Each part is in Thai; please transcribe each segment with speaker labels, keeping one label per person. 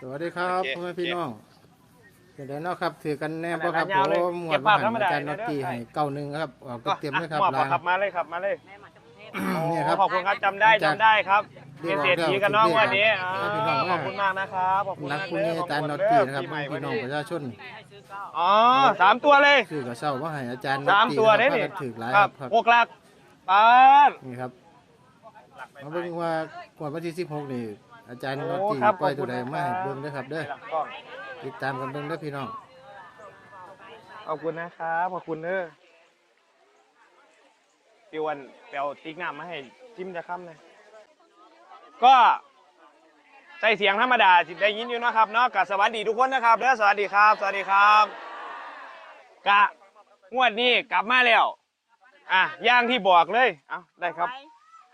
Speaker 1: สวัสดีครับ
Speaker 2: โอเค
Speaker 1: พ่อแม่พี่น้องเป็นไดเนาะครับถือกันแน่บ่ครับ
Speaker 2: ยาวเลย
Speaker 1: ผมหมว
Speaker 2: เก็
Speaker 1: ด
Speaker 2: บ
Speaker 1: มา
Speaker 2: ภาพธรรม
Speaker 1: หัน
Speaker 2: ดา
Speaker 1: อาจารย์น็อตตี้
Speaker 2: เดี๋ยว
Speaker 1: ให้เก้าหนึ่งครับออกก็เตรียมเลยครับ
Speaker 2: มอบ
Speaker 1: ลา
Speaker 2: ขับมาเลยขับมาเลย
Speaker 1: เนี่ยครับ
Speaker 2: ขอบคุณครับจำได้จำได้ครับ
Speaker 1: เรี
Speaker 2: เป็
Speaker 1: ย
Speaker 2: น
Speaker 1: กออก
Speaker 2: เศรษฐีกันน้อง
Speaker 1: เรียกออก
Speaker 2: วันนี้
Speaker 1: ให้พี่น้อง
Speaker 2: ขอบคุณมากนะครับขอบคุณ
Speaker 1: นั
Speaker 2: มากก
Speaker 1: คุณนี่อาจารย์น็อตตี้นะครับพ่อแม่พี่น้องประชาชน
Speaker 2: อ๋อสามตัวเลย
Speaker 1: คือกระเช้าว่าให้อาจารย์น็อต
Speaker 2: สาม
Speaker 1: ตี้
Speaker 2: ตัว
Speaker 1: ค
Speaker 2: ได้
Speaker 1: รับ
Speaker 2: ดิ
Speaker 1: พากันถือหลาย
Speaker 2: ค
Speaker 1: ค
Speaker 2: รั
Speaker 1: รั
Speaker 2: บบ
Speaker 1: ครับ
Speaker 2: หกหลักปาน
Speaker 1: นี่ครับมาเบิ่งว่ากว่าวันที่16นี่ อาจารย์น็อต
Speaker 2: โอ้
Speaker 1: ตี้
Speaker 2: ครับ
Speaker 1: ปล่อย
Speaker 2: ขอบคุ
Speaker 1: ตัว
Speaker 2: ณ
Speaker 1: ใด
Speaker 2: นะครับ
Speaker 1: มาให้เบิ่งเด้อครับเด้อ
Speaker 2: ก็
Speaker 1: ติดตามกันเบิ่งเด้อพี่น้อง
Speaker 2: ขอบคุณนะครับขอบคุณเด้อพี่วันไปเอาติ๊กน้ำมาให้จิ้มจะค่ำเลยก็ใส่เสียงธรรมดาสิได้ยินอยู่นะครับเนาะกับสวัสดีทุกคนนะครับเด้อสวัสดีครับ สวัสดีครับกะงวดนี้กลับมาแล้ว อะอย่างที่บอกเลย เอาได้ครับ
Speaker 3: ไว้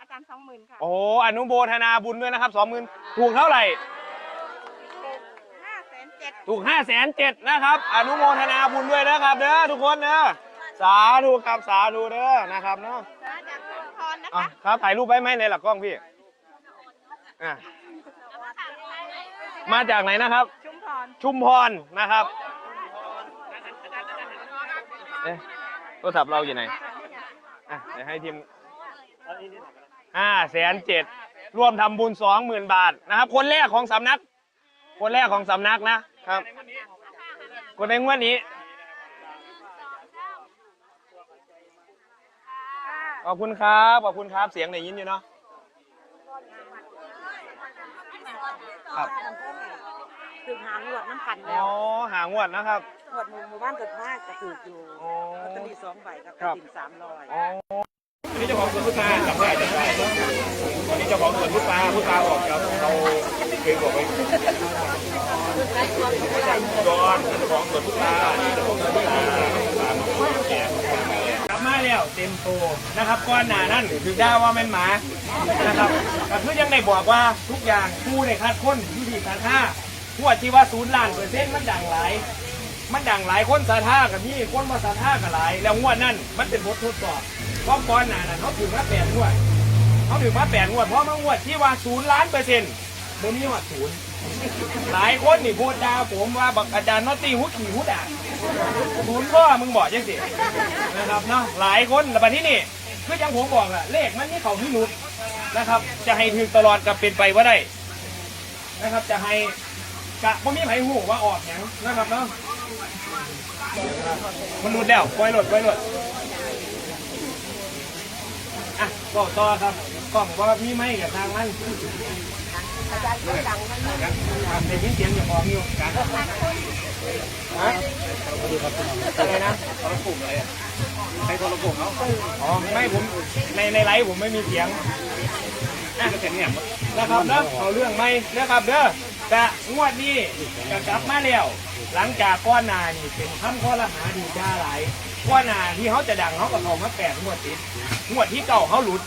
Speaker 3: อาจารย์สองหมื่นค่ะ
Speaker 2: โอ้อนุโมทนาบุญด้วยนะครับสองหมื่นถูกเท่าไหร่
Speaker 3: ห้าแสนเจ็ด
Speaker 2: ถูกห้าแสนเจ็ดนะครับ อนุโมทนาบุญด้วยนะครับเด้อทุกคนเด้อสาธุครับสาธุเด้อนะครับเนาะ
Speaker 3: มาจากชุมพรนะ
Speaker 2: อะ
Speaker 3: คะ
Speaker 2: ครับถ่ายรูปไว้ไหมในหลักกล้องพี่อะมาจากไหนนะครับ
Speaker 3: ชุมพร
Speaker 2: ชุมพรนะครับเอ๊ะโทรศัพท์เราอยู่ไหนอะเดี๋ยวให้ทีมห้าแสนเจ็ดรวมทำบุญสองหมื่นบาทนะครับคนแรกของสำนัก คนแรกของสำนักนะครับ คนในงวดนี้ ขอบคุณครับ ขอบคุณครับเสียงได้ยินอยู่เนาะครับ
Speaker 4: ถึงหางวดน้ำกัน
Speaker 2: อ๋
Speaker 4: แล้
Speaker 2: อ
Speaker 4: ว
Speaker 2: หางวดนะครับ
Speaker 4: งวดหมู่หมู่บ้านเกิดมากก็ถูกอยู่
Speaker 2: อ๋อ
Speaker 4: ลอตเตอรี่สองใบกับก
Speaker 2: ครั
Speaker 4: ระ
Speaker 2: บ
Speaker 4: ถิ่นสามร้อย
Speaker 2: อ๋อ นี่เจ้าของสวนพุทธาจำได้จำได้ตอนนี้เจ้าของสวนพุทธาพุทธาออกจาเราเคยบอกไว้ย้อนเจ้าของสวนพุทธานี่เจ้าของสวนพุทธาับมาแล้วเต็มโตนะครับก้อนหนานั่นถือได้ว่าแม่นหมานะครับก็คือยังได้บอกว่าทุกอย่างผู้ได้คัดค้นยู่ที่สาธาพวดที่ว่าศูนย์ล้านเปอร์เซ็นต์มันดังหลาย มันดังหลายคนสาธากับนี่คนมาสาธากับหลาย แล้วงวดนั่นมันเป็นบททดสอบ เพราะก่อนหน้านั้นเขาถือมาแปดงวดเขาถือมาแปดงวดเพราะมางวดที่ว่าศูนย์ล้านเปอร์เซ็นต์โมนี่ว่าศูนย์หลายคนนี่พูดดาผมว่าบักอาจารย์นอตตี้หุดขี่หุดอะศูนย์พ่อมึงบอกยังสินะครับเนาะหลายคนแต่ปัจที่นี่คือยังผมบอกอะเลขมันนี่เขาพิรุษนะครับ จะให้ถึงตลอดกับเป็นไปว่าได้นะครับ จะให้กะบ่มีไผหูว่าออกหยังนะครับเนาะมันรุดแล้วปล่อยรถปล่อยรถ อะก็ต่อครับกล้องว่าพี่ไม่กับทางมันอาจารย์ดังมันเป็นยินเสียงอย่างของอยู่กันฮะอะไรนะโทรปุ่มอะไรใครโทรปุ่มเขาอ๋อไม่ผมในในไลฟ์ผมไม่มีเสียงอะเสียงเนี่ยนะครับเนาะเอาเรื่องไหมนะครับเด้อกะงวดนี้กะกลับมาแล้วหลังจากก้อนหนานี่เป็นคำข้อละหาดีจ้าหลาย ก้อนหนาที่เขาจะดังเขาก็เขามาแปดงวดติดงวดที่เก่าเขาหลุด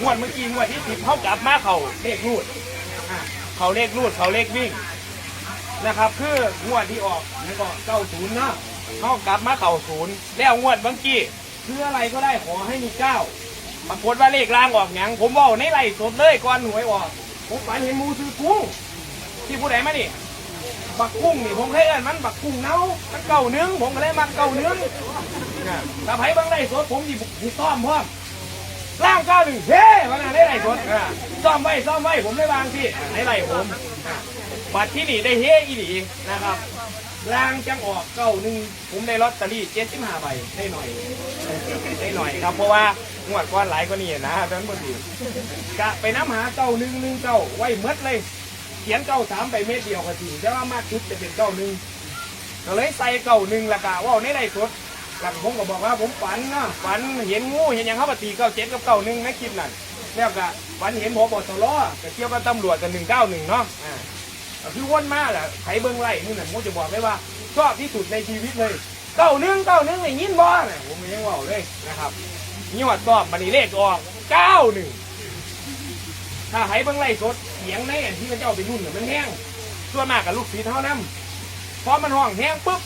Speaker 2: งวดเมื่อกี้งวดที่สิบเขากลับมาเขาเลขรูดอะเขาเลขรูดเขาเลขวิ่งนะครับ คืองวดที่ออกนี่ก็เก้าศูนย์เนาะเขากลับมาเข่าศูนย์แล้วงวดเมื่อกี้คืออะไรก็ได้ขอให้มีเก้าปรากฏว่าเลขล่างออกหยังผมบอกในไล่สดเลยก่อนหวยออกผมฝันเห็นหมูซื้อกุ้งที่ผู้ใดมานี่ บักกุ้งนี่ผมเคยเอิ้นมันบักกุ้งเน่ามันเก่าเนื้องผมก็เลยมักเก่าเนื้องถ้าไผบางได้สดผมสิสิซ่อมพร้อมล่างเก้าหนึ่งเฮ้วันนั้นได้ไรสดอ่าซ่อมไว้ซ่อมไว้ผมได้วางที่ในไรผมอ่าบัตรที่นี่ได้เฮ้อีหลีนะครับล่างจังออกเก้าหนึ่งผมได้ลอตเตอรี่เจ็ดสิบห้าใบได้หน่อยได้หน่อยครับ เพราะว่างวดก้อนหลายกว่านี้นะท่านผู้ชมกะไปน้ำหาเก้าหนึ่งหนึ่งเก้าไว้หมดเลยเขียนเก้าสามไปเม็ดเดียวก็จริงแต่ว่ามากชุดจะเป็นเก้าหนึ่งก็เลยใส่เก้าหนึ่งละกะว่าในไรสดหลังผมก็บอกว่าผมฝันนะฝันเห็นงูเห็นหยังเขาปฏิเก้าเจ็ดกับเก้าหนึ่งในคลิปนั่นแล้วก็ฝันเห็นพบตรก็เกี่ยวกับตำรวจกันหนึ่งเก้าหนึ่งเนาะอ่าคือวนมาแหละไถเบิ้งไล่นี่นั่นผมจะบอกได้ว่าชอบที่สุดในชีวิตเลยเก้าหนึ่งเก้าหนึ่งไอ้ยินบ่เนี่ยผมยังว่าเลยนะครับนี่ว่าชอบบันนี้เลขออกเก้าหนึ่งถ้าให้เบิ่งไล่สด สียงในอันที่มันจะเอาไปรุ่นน่ะมันแห้งส่วนมากกับลูกศิษย์เท่านั้นพอมันห้องแห้งปุ๊บ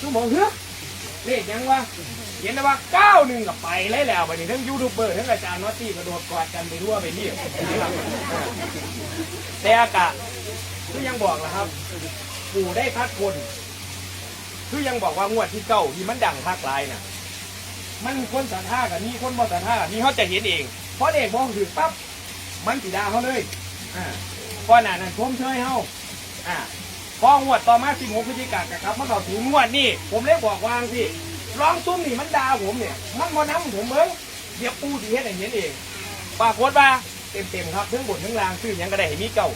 Speaker 2: ชั่วโมงเฮ้ยเลขยังวะเห็นได้ว่าเก้าหนึ่งกับไปเลยแล้ววันนี้ทั้งยูทูบเบอร์ทั้งอาจารย์นอตตี้กระโดดกอดกันไปทั่วไปนี่นะครับแต่อากาศคือยังบอกแล้วครับ ปู่ได้พักคนคือยังบอกว่างวดที่เก้าที่มันดังภาคลายน่ะ มันคนสัทธากับมีคนบ่สัทธากับมีเขาจะเห็นเอง เพราะเด็กมองถือปั๊บมันสีดาเขาเลย อ่าเพราะหนานั้นชมเชยเขาอ่าพองวดต่อมาสิบหกพฤศจิกายนครับมันเข้าถึงงวดนี่ผมเลยบอกวางสิร้องซุ้มนี่มันด่าผมเนี่ย มันมาน้ำผมเบิ้งเดี๋ยวปูสีเฮ็ดให้เห็นเองปรากฏว่าเต็มเต็มๆครับทั้งบนทั้งล่างซื้อยังก็ได้มีเก่า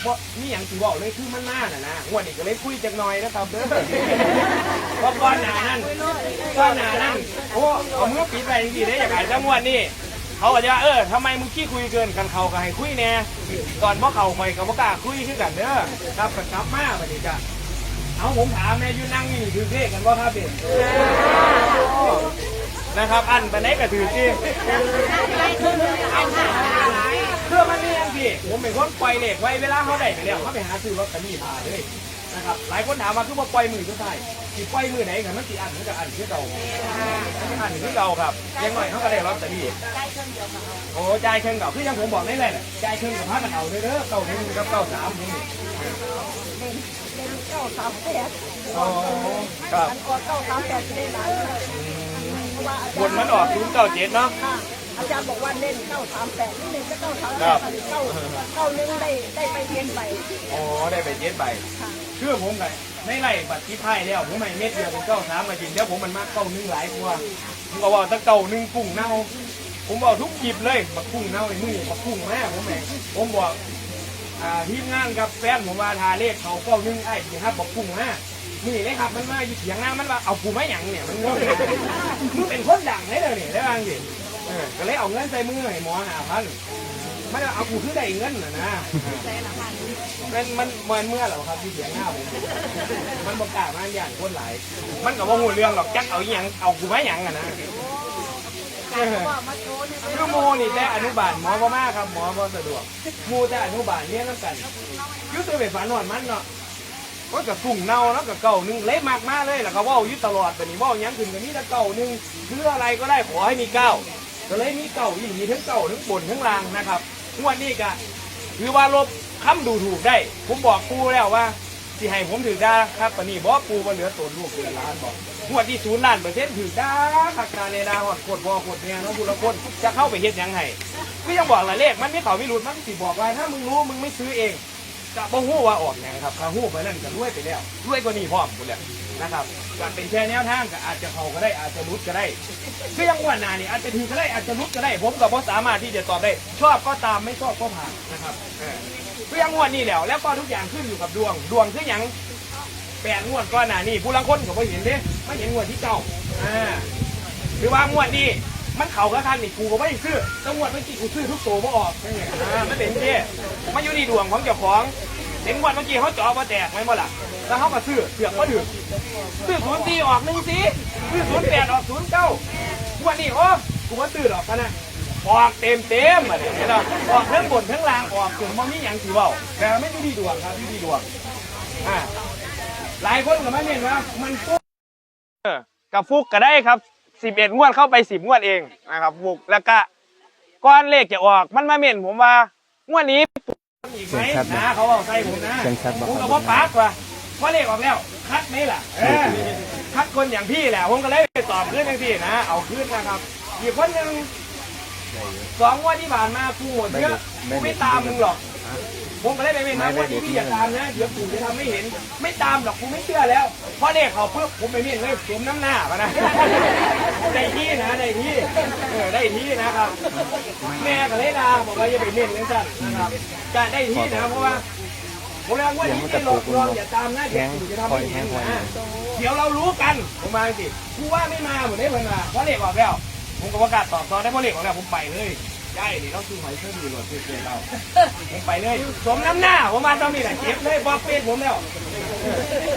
Speaker 2: เพราะมีอย่างที่บอกเลยคือมันมาน่ะนะงวดนี้ก็เลยคุยจักหน่อยนะครับเด้อเพราะก้อนหนานั่นก้อนหนานั่นโอ้เอามือปิดไปจริงๆได้อย่างไรจังงวดนี้ เขาก็จะว่าเออทำไมมึงขี้คุยเกินกันเขาก็ให้คุยแน่ก่อนเพราะเขาคอยกับพ่กล้าคุยคือกันเด้อครับก็กลับมาบัดนี้จ้ะเอาผมถามแม่ยูนั่งนี่ถือเลขกันว่าครับเด็นะครับ อันไปไหนก็ถือจริงเพื่อมันนี่ยังพี่ผมเป็นคนปล่อยเหล็กไว้เวลาเขาได้ไปแล้วเขาไปหาซื้อลอตเตอรี่มาเลย นะครับหลายคนถามมาคือว่าปล่อยมือก็ใช่ที่ปล่อยมือไหนกันมันสีอันมันกับอันคือเก่าอันคือเก่าครับอยังหน่อยเขาก็ได้ลอตเตอรี่โอ้จ่ายเครื่องเก่าคือยังผมบอกได้เลยน่ะจ่ายเครื่องกับพากันเอาเด้อเด้อเก่าหนึ่งกับเก่าสามนี่อ๋อครับ
Speaker 5: ก็เก้าสามแปดได้หลายเพราะว่าอา
Speaker 2: บนมันออกศูนย์เก้าเจ็ดเนาะ
Speaker 5: ค่ะอาจารย์บอกว่าเล่นเก้าสามแปดนี่เล่นก็เก้าสามแป
Speaker 2: ครั
Speaker 5: ด
Speaker 2: บ
Speaker 5: เก้าเก้านึงได้ได้ไปเรียนไป
Speaker 2: อ๋อได้ไปเจ็ดใบ
Speaker 5: คื
Speaker 2: อผมไงไม่ไล่บัตรที่ไพ่แล้วผมไม่เม็ดเดียวผมเก้าสามมาจริงเดี๋ยวผมมันมากเก้าหนึ่งหลายกว่าผมก็ว่าถ้าเก้าหนึ่งกุ้งเน่าผมบอกทุกคลิปเลยบักกุ้งเน่าในมือบักกุ้งแม่ผมเองผมบอกอ่าทีมงานกับแฟนผมมาทาเลขเขาเก้าหนึ่งไอ้นี่ครับบักกุ้งแม่นี่เลยครับมันมาอยู่เถียงหน้ามันว่าเอากูไม่หยังเนี่ยมันงงมึงเป็นคนดังเลยเดี๋ยวนี่ได้บ้างสิก็เลยเอาเงินใส่มือให้หมอหาพัน ม่ได้เอากูคือได้เงินนะนะมันมันเหมือนเมื่อเหรอครับที่เถียงหน้าผมมันบอกกล้ามาอย่างคนหลาย มันก็บ่หูเรื่องหรอกจักเอาอหยังเอากูมาหยังอะนะเออคือโมนี่แต่อนุบาลหมอบ่มาครับหมอบ่สะดวกหมูแต่อนุบาลเนี่ยน้ำกันอยุตัวไปฝันหอนมันเนาะก็กับกุ้งเน่าแล้วกับเก่าหนึงเละมากมาเลยแล้วก็เว่าอยู่ตลอดแบบนี้เว่าหยังขึ้นกับนี้แต่เก่าหนึงคืออะไรก็ได้ขอให้มีเก้าก็เลยมีเก่าอีกมีทั้งเก่าทั้งบนทั้งล่างนะครับ งวดนี้ก็คือว่าลบคำดูถูกได้ ผมบอกปูแล้วว่าสิให้ผมถือได้ครับปนนี้บอกปูว่าเหลือตัวลูกเหลือล้านบอกงวดที่ศูนย์ล้านเปอร์เซ็นต์ถือได้ขักตาเนดาหอดโคตรพ่อโคตรเนี่ยน้องบุรพลจะเข้าไปเฮ็ดยังไงก็ยังบอกหลายเลขมันไม่เขาไม่รู้มันสิบอกว่าถ้ามึงรู้มึงไม่ซื้อเอง จะบ่ฮู้ว่าออกหยังครับถ้าฮู้ไปนั่นก็รวยไปแล้วรวยกว่านี้พร้อมหมดแล้วนะครับก็เป็นแค่แนวทางก็อาจจะเข้าก็ได้อาจจะหลุดก็ได้คือยังงวันนานี่อาจจะถือก็ได้อาจจะหลุดก็ได้ผมก็บ่สามารถที่จะตอบได้ ชอบก็ตามไม่ชอบก็ผ่านนะครับเออคือยังงวันนี้แล้วแล้วก็ทุกอย่างขึ้นอยู่กับดวง ดวงคือหยังแปดงวดก่อนหนานี่ผู้ลังคนก็บ่เห็นเด้ไม่เห็นงวดที่เก่าอ่าหรือว่างวดนี้มันเข่าก็คันนี่กูก็ไม่ซื้อแตั้งวดเมื่อกี้กูซื้อทุกตัวมาออกนั่นไงอ่าไม่เป็นเจ้มาอยู่ในดวงของเจ้าของ เห็นงวดเมื่อกี้เขาจ่อมาแตกไหมบ่ล่ะแล้วเขาก็ซื้อเสือกก็ถือซื้อศูนย์ตีออกหนึ่งสีซื้อศูนย์แปดออกศูนย์เก้าวดนี้โอ้กูว่าซื้อหรอกกันะออกเต็มเต็มอะเห็นไหมออกทั้งบนทั้งล่างออกจนมันมีหยังสิเว้าแต่ไม่อยู่ที่ดวงครับอยู่ที่ดวงอ่าหลายคนก็มาเห็นว่ามันฟุกกับฟุกก็ได้ครับสิบเอ็ดงวดเข้าไปสิบงวดเองนะครับฟุกแล้วก็ก้อนเลขจะออกมันมาเม่นผมว่างวดนี้ อีกไหมนะเขาเอาใส่ผมนะผมก็บ่ปากว่าเพราะเลขออกแล้ว คัดไหมล่ะเออคัดคนอย่างพี่แหละผมก็เลยไปตอบขึ้นอย่างพี่นะ เอาขึ้นนะครับอีกคนหนึ่งสองงวดที่ผ่านมากูหมดเยอะกูไม่ตามมึงหรอก ผมก็ได้ไปเป็นนักวันนี้พี่อย่าตามนะ เดี๋ยวปู่จะทำไม่เห็น ไม่ตามหรอกกูไม่เชื่อแล้ว เพราะเนี่ยเขาเพิ่มผมไปเมียนเลยสวมน้ำหน้ามานะได้ที่นะได้ที่เออได้ที่นะครับ แม่กับเลยดาบอกว่าอย่าไปเมียนเลยจ้ะนะครับจะได้ที่นะเพราะว่าผมเลยว่านี้ไม่หลอกลวงอย่าตามนะเดี๋ยวปู่จะทำไม่เห็นนะเดี๋ยวเรารู้กันผมมาสิกูว่าไม่มาเหมือนได้เพิ่นมาเพราะเลขออกแล้ว ผมก็ประกาศตอบตอนได้เพราะเลขออกแล้วผมไปเลย ใช่ดิต้องซื้อหอยเชื่อมดีโหลดเชื่อเราผมไปเลยสมน้ำหน้าผมมาตอนนี้แหละเจ็บเลยบอกเป็นผมแล้ว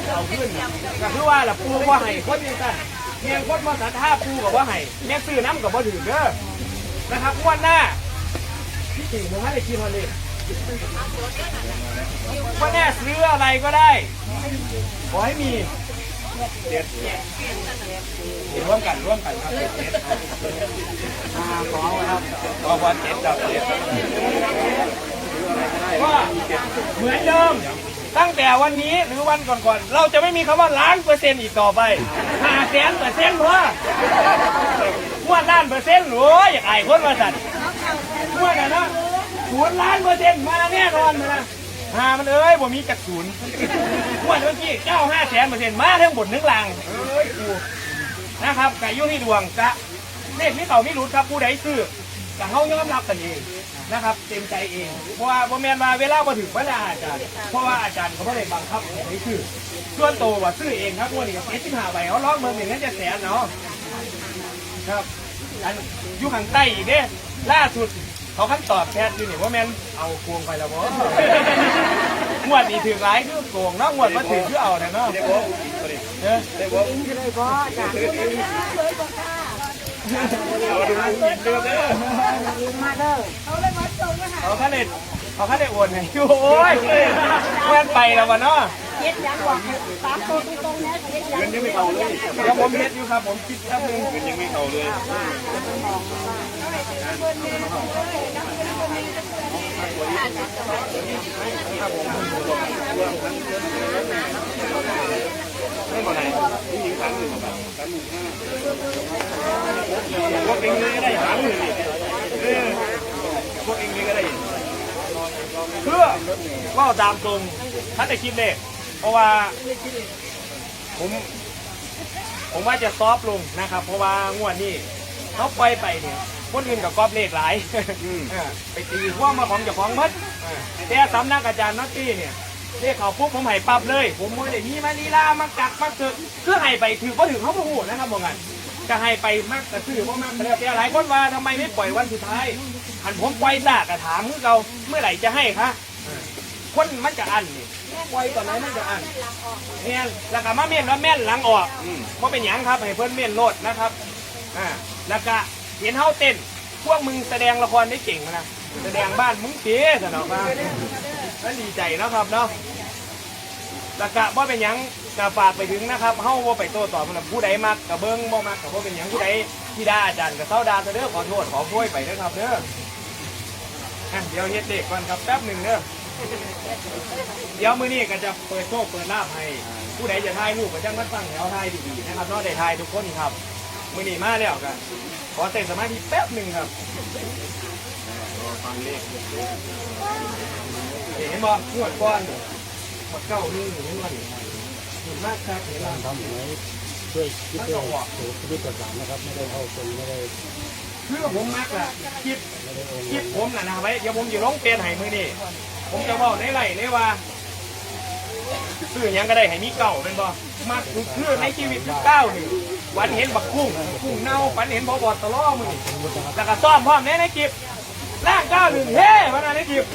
Speaker 2: เอาขึ้นก็คือว่าล่ะปูว่าให้คนยังไงเมียงคนมาสัทธาปูกับว่าให้แม่ซื้อน้ำกับว่าถือเด้อนะครับวันหน้าพี่จริงผมให้ได้คิดมาเลยว่าแน่ซื้ออะไรก็ได้ขอให้มี เด็ดร่วมกันร่วมกันครับเด็ดเด็ดอ่าขอครับขอวันเด็ดจับเด็ดก็เหมือนเดิมตั้งแต่วันนี้หรือวันก่อนๆ เราจะไม่มีคำว่าล้านเปอร์เซ็นต์อีกต่อไปห้าแสนเปอร์เซ็นต์พอมวดล้านเปอร์เซ็นต์โอ้ยอยากอายคนมาสั่นมวดอะนะศูนย์ล้านเปอร์เซ็นต์มาแน่นอนนะ หามันเอ้ยบ่มีจักศูนย์มวดเมื่อกี้เก้าห้าแสนเปอร์เซ็นต์มาทั้งบนทั้งล่างเอ้ยกูนะครับไก่ยุ่ที่ดวงกะเลขนี้เก่าไม่รู้ครับผู้ใดซื้อกับเขายอมรับกันเองนะครับ เต็มใจเอง เพราะว่าบ่แมนมาเวลามาถึงเวลาอาจารย์ เพราะว่าอาจารย์เขาไม่ได้บังคับให้ซื้อส่วนตัวว่าซื้อเองครับวันนี้เจ็ดสิบห้าใบเขาล็อเมืองหนึ่งนั่นจะแสนเนาะครับอันอยู่ข้างใต้อีกเด้ล่าสุด เขาขั้นตอบแชทอยู่นี่ว่าแมนเอาพวงไปแล้วบ่งวดนี้ถือหลายคือโกงเนาะงวดมาถือคือเอาเนี่ยเนาะเออ
Speaker 4: มาเด้อ
Speaker 2: เอาข้าเด็ดเอาข้าเด็ดโอนให้โอ้ยแม่นไปแล้ววะเนาะ
Speaker 5: เจ็ดยังบอกสามตัวตรงๆนะเจ็ดยัง
Speaker 2: เอาเลยเดี๋ยวผมเฮ็ดอยู่ครับ ผมคิดแป๊บนึง
Speaker 6: ยังไม่เข้าเลยไม่หมดไหนผู้หญิงสามหมื่นบาทสามหมื่นห้าพวกเองเลยก็ได้สามหมื่นเออพวกเองเลยก็ได้
Speaker 2: เพื่อว่าตามตรงถ้าจะคิดเลข เพราะว่าผมผมว่าจะซอฟต์ลงนะครับ เพราะว่างวดนี้เขาปล่อยไปเนี่ยคนอื่นกับกอบเลขหลายเออไปตีหัวมาของเจ้าของหมัดเออแต่สำนักอาจารย์น็อตตี้เนี่ยเลขเขาปุ๊บผมให้ปรับเลย ผมไม่ได้มีมาลีลามากักมาเกิดคือให้ไปถือว่าถือเขาไม่หูนะครับบอกกันจะให้ไปมากแต่ซื้อเพราะมากแต่แล้วแต่หลายคนว่าทำไมไม่ปล่อยวันสุดท้ายอันผมปล่อยซากกระถามคือเราเมื่อไหร่จะให้คะเออคนมันจะอันนี่ ปล่อยตอนไหนมันจะอันเนี่ยแล้วก็มาเมียนว่าแม่นหลังออกว่าเป็นหยังครับให้เพื่อนเมียนโลดนะครับอ่าแล้วก็เห็นเฮาเต้นพวกมึงแสดงละครได้เก่งนะแสดงบ้านมึงเก๋สนอกมาแล้วดีใจเนาะครับเนาะแล้วก็บ่เป็นหยังกะฝากไปถึงนะครับเฮาบ่ไปโต้ตอบมันนะผู้ใดมักกะเบิ่งบ่มักกะบ่เป็นหยังผู้ใดที่ด่าอาจารย์กะเซาด่าซะเด้อขอโทษขอโพยไปเด้อครับเด้ออะเดี๋ยวเฮ็ดเด็กก่อนครับแป๊บหนึงเด้อ เดี๋ยวมื้อนี้ก็จะเปิดโชคเปิดลาภให้ ผู้ใดจะถ่ายรูปก็จังมันฟังแล้วถ่ายดีๆนะครับเนาะได้ถ่ายทุกคนครับ มื้อนี้มาแล้วก็ขอเต้นสมาธิแป๊บหนึ่งครับเห็นบ่งวดก้อนมดเก้าหนึ่งหนึ่งวันเห็นมากครับเห็นแล้ว
Speaker 1: ทำให้ช่วยคิดด้วยสูตรวิทยาศาสตร์นะครับ ไม่ได้เข้าคนไม่ได้
Speaker 2: คือผมมักอะคลิปคลิปผมน่ะนะไว้เดี๋ยวผมอยู่ร้องเปลี่ยนให้มือนี่ ผมจะบอกในไรเลยว่าซื้อหยังก็ได้ให้มีเก่าเป็นบ่มักคือในชีวิตคือเก้านี่วันเห็นบักกุ้งกุ้งเน่าฝันเห็นพอบอดตะล่อมือนี่แล้วก็ซ่อมพร้อมแน่ในคลิปล่างเก้าหนึ่งเฮ้วันนั้นในคลิป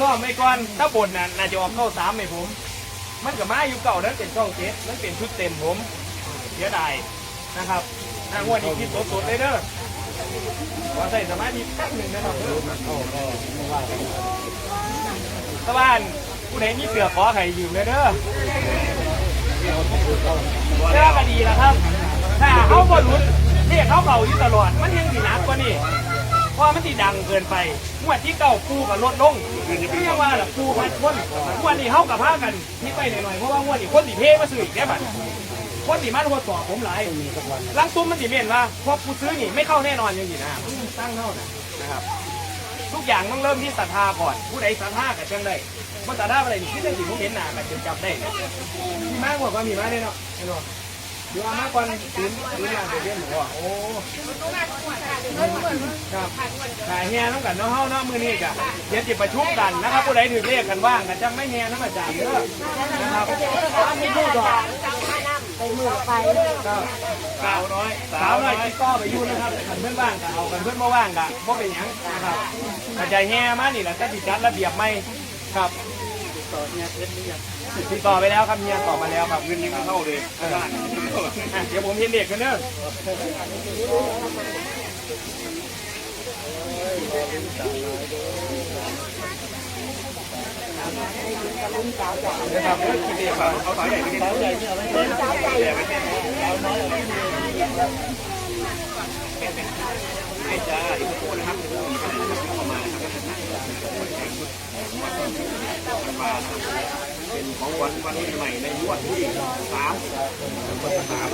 Speaker 2: ซ่อมไม่ก่อนถ้าบนน่ะน่าจะออกเข้าสามไหมผม มันกับมาอยู่เก่านั้นเป็นช่องเจ็ดนั้นเป็นชุดเต็มผมเสียดายนะครับอ่างวดนี้คิดสดๆเลยเด้อ ขอใส่สมาธิแป๊บหนึ่งนะครับเด้อตะบ้านผู้ใดมีเสือขอไข่ยืมเลยเด้อเจ้าก็ดีแล้วครับ ถ้าเขาบอลุนเรียกเขาเก่าอยู่ตลอด มันยังสีนักกว่านี่เพราะมันสีดังเกินไปงวดที่เก่าปูกับลดลงนี่ยังว่าล่ะปูพันคนงวดนี้เขากับผ้ากันนี่ไปหน่อยๆเพราะว่างวดนี้คนสีเพ่มาซื้ออีกแค่บัด คนสีมาทวดสอบผมหลายลังตุ้มมันสีเมียนว่าพอกูซื้อนี่ไม่เข้าแน่นอนยังอยู่นะตั้งเท่านะนะครับ ทุกอย่างต้องเริ่มที่ศรัทธาก่อน ผู้ใดศรัทธากับเชิงได้ว่าศรัทธาอะไรนี่ที่ได้สิผมเห็นหน้ากันจนจำได้เนี่ยมีมากกว่าก็มีมากเลยเนาะเห็นบ่เดี๋ยวเอามากกว่าตื่นตื่นมาเดี๋ยวเรียนหัวโอ้ครับขายแห่น้ำกันเนาะเฮาเนาะมื้อนี้กะเดี๋ยวจิประชุมกันนะครับผู้ใดถือเลขกันว่างกันจังไม่แห่น้ำอาจารย์เด้อนะครับ
Speaker 5: มีผู้ดอก ไปมือไป
Speaker 2: ก็สาวน้อยสาวน้อยที่ก็ไปยู่นะครับขันเพื่อนว่างก็เอากันเพื่อนบ่ว่างก็บ่เป็นหยังนะครับกระจายแห่มานี่แหละจะติดจัดระเบียบไหมครับติดต่อไปแล้วครับเฮียต่อมาแล้วครับ
Speaker 6: เงินยังไม่เข้าเลย
Speaker 2: เดี๋ยวผมเห็นเด็กกันเด้อะครับ เดี๋ยวคิดเด็กครับ
Speaker 6: เอาสายใหญ่ไปกินสายใหญ่เนี่ยอะไรไม่จ้าอีกคนนะครับประมาณนะครับของวันวันใหม่ในงวดที่สามงวดที่สาม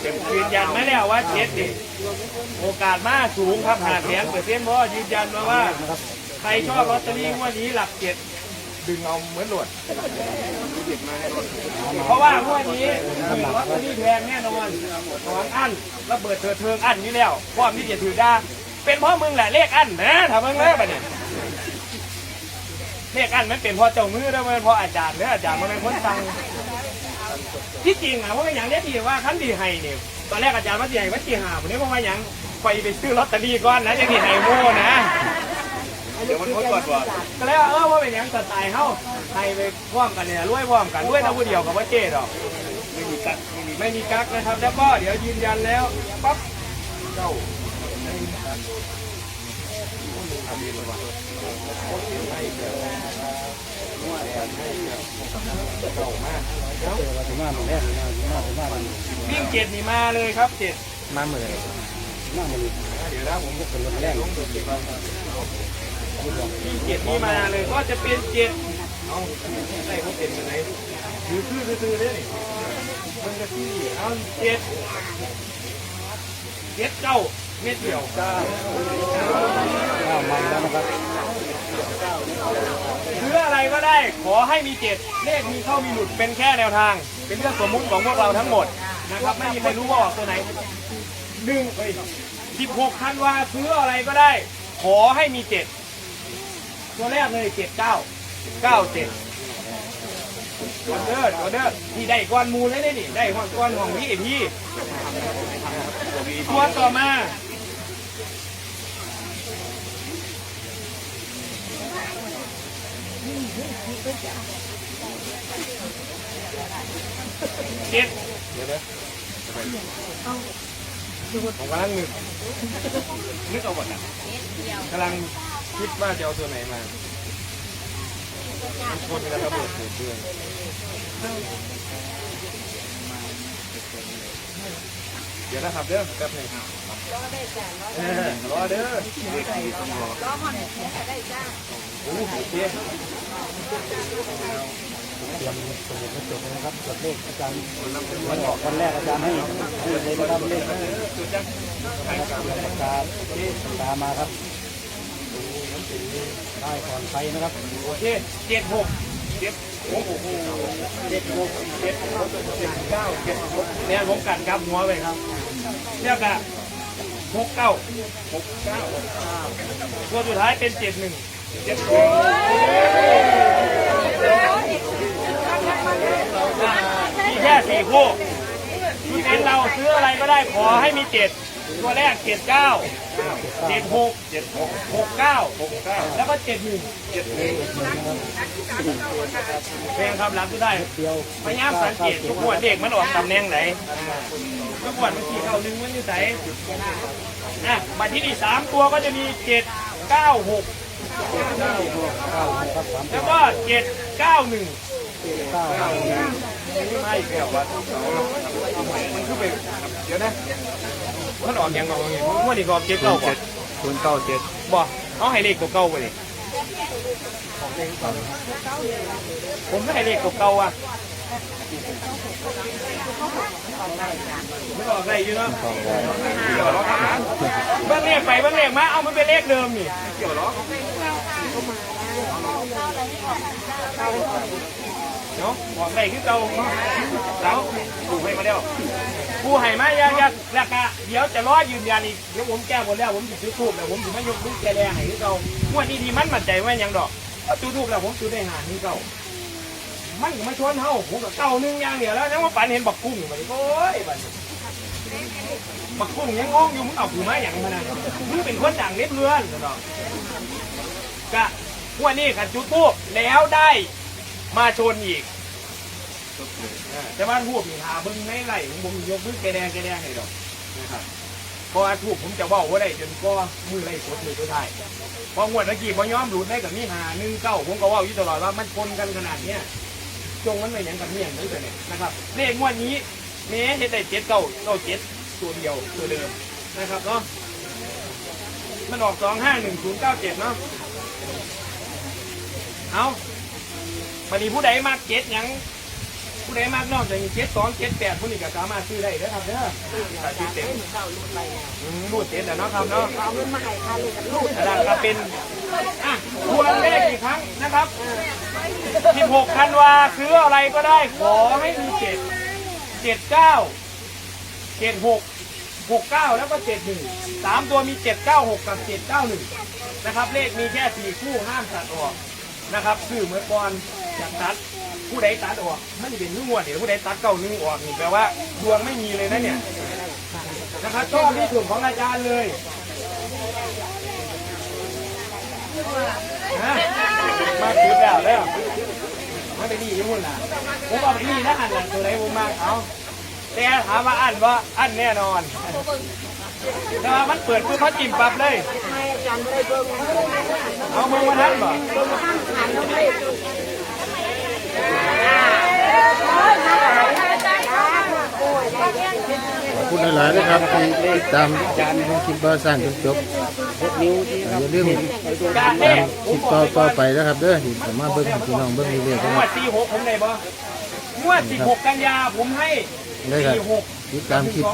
Speaker 6: เต็ม
Speaker 2: ยืนยันไหมแล้วว่าเจ็ดดิโอกาสมากสูงครับหาแผงเปอร์เซ็นต์เพราะว่ายืนยันมาว่า ใครชอบลอตเตอรี่งวดนี้หลักเจ็ดดึงเอาเหมือนหลวดเพราะว่างวดนี้ลอตเตอรี่แพงแน่นอนสองอันระเบิดเถิดเทิงอันนี้แล้วพร้อมที่จะถือได้เป็นพราะมึงแหละเลขอันนะทำมึงเลยปะเนี่ยเลขอันมันเป็นพราะเจ้ามือแล้วมันพราะอาจารย์เด้ออาจารย์มันเป็นคนสั่ง ที่จริงอะเพราะว่าอย่างนี้ที่ว่าขั้นดีให้เนี่ยตอนแรกอาจารย์ว่าที่ให้วัดที่หาผมนี้เพราะว่าอย่างไปไปซื้อลอตเตอรี่ก่อนนะอย่างที่ให้โม่นะ
Speaker 6: เดี๋ยวมันคนก่อนว่า
Speaker 2: ก็เลยว่าเออว่าเป็นอย่างสไตล์เขาให้ไปพร้อมกันเนี่ยรวยพร้อมกันรวยแตะวันเดียวกับว่าเจ๊ดอก
Speaker 6: ไม่มีกัดไม่มี
Speaker 2: ไม่มีกักนะครับ แล้วก็เดี๋ยวยืนยันแล้วปั๊บเจ้าวิ่ วิ่งเจ็ดนี่มาเลยครับเจ็ด
Speaker 1: มาเหมือน
Speaker 2: เดี๋ยวนะผมจะเป็นรถแรกวิ่งเจ็ดนี่มาเลยก็จะเป็นเจ็ดเอาได้เขาเจ็ดกันไหนถือคือซื้อๆเลยมันจะที่เอาเจ็ดเจ็ดเก้าเม็ดเดียว
Speaker 1: มาแล้วนะครับ
Speaker 2: ก็ได้ขอให้มีเจ็ดเลขมีเข้ามีหลุดเป็นแค่แนวทาง เป็นเรื่องสมมุติของพวกเราทั้งหมดนะครับไม่มีใครรู้ว่าออกตัวไหนหนึ่งเอ้ยสิบหกธันวาซื้ออะไรก็ได้ ขอให้มีเจ็ดตัวแรกเลยเจ็ดเก้าเก้าเจ็ดตัวเด้อตัวเด้อที่ได้ก้อนมูลเลยนี่ได้ก้อนของพี่พี่ตัวต่อมา เจ็ดเดี๋ยวนะผมกำลังนึกนึกเอาหมดอะกำลังคิดว่าจะเอาตัวไหนมามันชนกันระเบิดเกิดเรื่องเดี๋ยวนะครับเด้อแป๊บหนึง เออรอเด้อโอ้โหโอเค
Speaker 1: เตรียมสมุดกระจกนะครับจดเลขอาจารย์วันออกวันแรกอาจารย์ให้ให้เลยนะครับเลขปากกาปากกามาครับได้ก่อนไปนะครับ
Speaker 2: โอเคเจ็ดหกเจ็ดหกเจ็ดหกเจ็ดหกเจ็ดเก้าเจ็ดหกเนี่ยผมกัดกับหัวไปครับเรียกอะ หกเก้าหกเก้าตัวสุดท้ายเป็นเจ็ดหนึ่งเจ็ดหกมีแค่สี่คู่ที่เป็นเราซื้ออะไรก็ได้ขอให้มีเจ็ด ตัวแรกเจ็ดเก้าเจ็ดหกเจ็ดหกหกเก้าหกเก้าแล้วก็เจ็ดหนึ่งเจ็ดหนึ่งเพงคำรับก็ได้
Speaker 1: เดียว
Speaker 2: พยายามสังเกตทุกขวดเด็กมันออกตำแหน่งไหนทุกขวดมันขี่เข้าหนึ่งมันอยู่ไหนอะบัตรที่นี่สามตัวก็จะมีเจ็ดเก้าหกแล้วก็เจ็ดเก้าหนึ่งไม่อีกแล้ววะมันคือเป็นเดี๋ยวนะ มันออกยังไงวะเนี่ยมันนี่ก็ออกเจ็ดเก้าก่อน
Speaker 6: ศูนย์เก้าเจ็ด
Speaker 2: บ่เอาให้เลขตัวเก่าไปเลยผมไม่ให้เลขตัวเก่าอะไม่ออกอะไรอยู่เนาะ
Speaker 6: เกี่ยวล้อครับ
Speaker 2: เบิ้งเลขไปเบิ้งเลขมา เอามันเป็นเลขเดิมนี่
Speaker 6: เกี่ยวล้อ
Speaker 2: เนาะบอกได้คือเก่าแล้วถูกให้มาแล้ว กูให้มาอยาอยาแล้วก็เดี๋ยวจะรอยืนยันอีกเดี๋ยวผมแก้หมดแล้วผมจะจุดทูบแล้วผมจะมายกลูกแกแดงให้เก่างวดนี้ดีมันมั่นใจว่ายังดอกก็จุดทูบแล้วผมจุดได้หานี่เก่ามันก็มาชวนเฮาผมก็เก่าหนึงอย่างเดียวแล้วยังว่าปันเห็นบักกุ้งอยู่บัดนี้โอ้ยบัดนี้บักกุ้งยังงงอยู่มึงเอาผือไม้อย่างมันนะมึงเป็นคนดังเล็บเลือนดอกกะงวันนี้ขันจุดทูบแล้วได้มาชนอีก แต่ว่าทูบนี่หาเบิ้งไม่ไหลผมผมยกมือแกแดงแกแดงให้ดอกนะครับเพราะว่าทูบผมจะเว่าว่าได้จนก็มือไล่กดมือตัวท้ายพองวดเมื่อกี้พอยอมหลุดได้กับมีหาหนึ่งเก้าผมก็ว่าอยู่ตลอดว่ามันคนกันขนาดเนี้ยจงมันไปอย่างกับเมียงนั่นแต่เนี่ยนะครับเลขงวดนี้แม้จะได้เจ็ดเก้าเก้าเจ็ดตัวเดียวตัวเดิมนะครับเนาะมันออกสองห้าหนึ่งศูนย์เก้าเจ็ดเนาะเอาบัดนี้ผู้ใดมาเจ็ดยัง ผู้ใดมากนอกจากนี้เจ็ดสองเจ็ดแปดผู้นี้ก็สามารถซื้อได้เด้อครับเด้อถ้าซื้อเต็มอืมรูดเจ็ดแล้วเนาะครับเนาะ
Speaker 4: เอาเงินมาให้ค่าลูกกับลูก
Speaker 2: อาจารย์ก็เป็นอะทวนเลขอีกครั้งนะครับ16ธันวาซื้ออะไรก็ได้ ขอให้มีเจ็ดเจ็ดเก้าเจ็ดหกหกเก้าแล้วก็เจ็ดหนึ่งสามตัวมีเจ็ดเก้าหกกับเจ็ดเก้าหนึ่งนะครับ เลขมีแค่สี่คู่ห้ามตัดออกนะครับซื้อเหมือนก่อนอยากตัด ผู้ใดตัดออกมันจะเป็นนึ่งวดเดี๋ยวผู้ใดตัดเก้าหนึ่งออกนี่แปลว่าดวงไม่มีเลยนะเนี่ยนะครับชอบที่สุดของอาจารย์เลยฮะมาคิดแล้วแล้วมาไปนี่อยุ่งนะผมบอกไปนี่นะอันน่ะตัวไหนผมมากเอาแต่ถามว่าอันว่าอันแน่นอนแต่ว่ามันเปิดคือเขาจิ้มปรับเลย
Speaker 4: เอา
Speaker 2: มือมาทันบ่
Speaker 4: ข้างหันน้องเลข
Speaker 7: ขอบคุณหลายๆนะครับที่ติดตามคลิปบ่าวสร้างจนจบ
Speaker 1: นิ้วที่
Speaker 7: อย่าลืม
Speaker 2: กา
Speaker 7: ตา
Speaker 2: เด้
Speaker 7: มคลิปต่อต่อไปนะครับเด้อที่สามารถเบิ่งให้พี่น้องเบิ่งเรื่อยๆ
Speaker 2: ง
Speaker 7: นะควรั
Speaker 2: ด
Speaker 7: บ
Speaker 2: สี่หกผมได้บ่งวดสิบหกกันยาผมให้
Speaker 7: ได้ครับ
Speaker 2: สี่หก
Speaker 7: ติดตามคลิป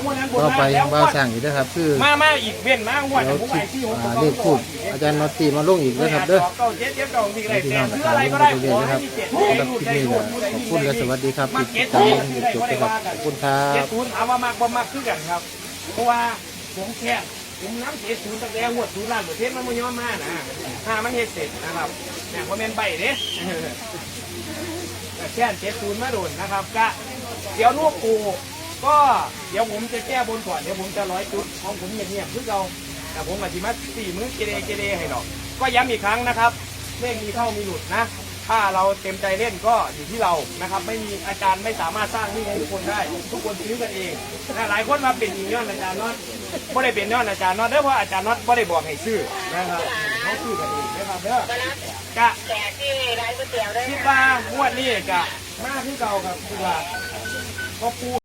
Speaker 7: ต่อไปของบ่าวสร้างอีกนะครับ คือ
Speaker 2: มามาอีกเว้นมางวด
Speaker 7: เดี๋ยว
Speaker 2: ผม
Speaker 7: คลิ
Speaker 2: ให้
Speaker 7: ป
Speaker 2: สี่หก
Speaker 7: อ่าเลขทูบอาจารย์นอตตี้มาลงอีกนะครับเด้อ
Speaker 2: เก้าเจ็ดเจ็ดเก้าสี่อะไร
Speaker 7: พี่
Speaker 2: แต่
Speaker 7: น้อง
Speaker 2: ซื้อ
Speaker 7: ตาม
Speaker 2: อะไร
Speaker 7: เบิ่
Speaker 2: ก็ได้
Speaker 7: ง
Speaker 2: ข
Speaker 7: เรื่อย
Speaker 2: อ
Speaker 7: ๆนะค
Speaker 2: ให้
Speaker 7: รับ
Speaker 2: มีเจ็ด
Speaker 7: สำหรับคลิปนี้ก็ขอบคุณและสวัสดีครับที่ติดตามจนจบนะครับขอบคุณครั
Speaker 2: เจ็ด
Speaker 7: บ
Speaker 2: ศูนย์ถามว่ามากบ่มากคือกันครับ เพราะว่าผมแค่ผมน้ำเจ็ดศูนย์ตั้งแต่งวดศูนย์ล้านเปอร์เซ็นต์มันไม่ย้อนมานะถ้ามันเฮ็ดเสร็จนะครับเนี่ยผมเป็นใบเด้แต่แค่เจ็ดศูนย์มาโดนนะครับก็เดี๋ยวลูกปู ก็เดี๋ยวผมจะแก้บนก่อนเดี๋ยวผมจะร้อยจุดของผมเงียบๆคือเราแต่ผมอาจจะมาสี่มือเจเดเจเดให้หรอกก็ย้ำอีกครั้งนะครับเลขมีเข้ามีหลุดนะ ถ้าเราเต็มใจเล่นก็อยู่ที่เรานะครับ ไม่มีอาจารย์ไม่สามารถสร้างหนี่ให้ทุกคนได้ ทุกคนซื้อกันเองนะหลายคนมาเป็นอีกย้อนอาจารย์น็อตไม่ได้เป็นย้อนอาจารย์น็อตเด้อเพราะอาจารย์น็อตไม่ได้บอกให้ซื้อนะครับเขาซื้อกันเองนะครับเด้อกะคิดว่างวดนี้กะมากที่เก่าครับคือว่าก็ปู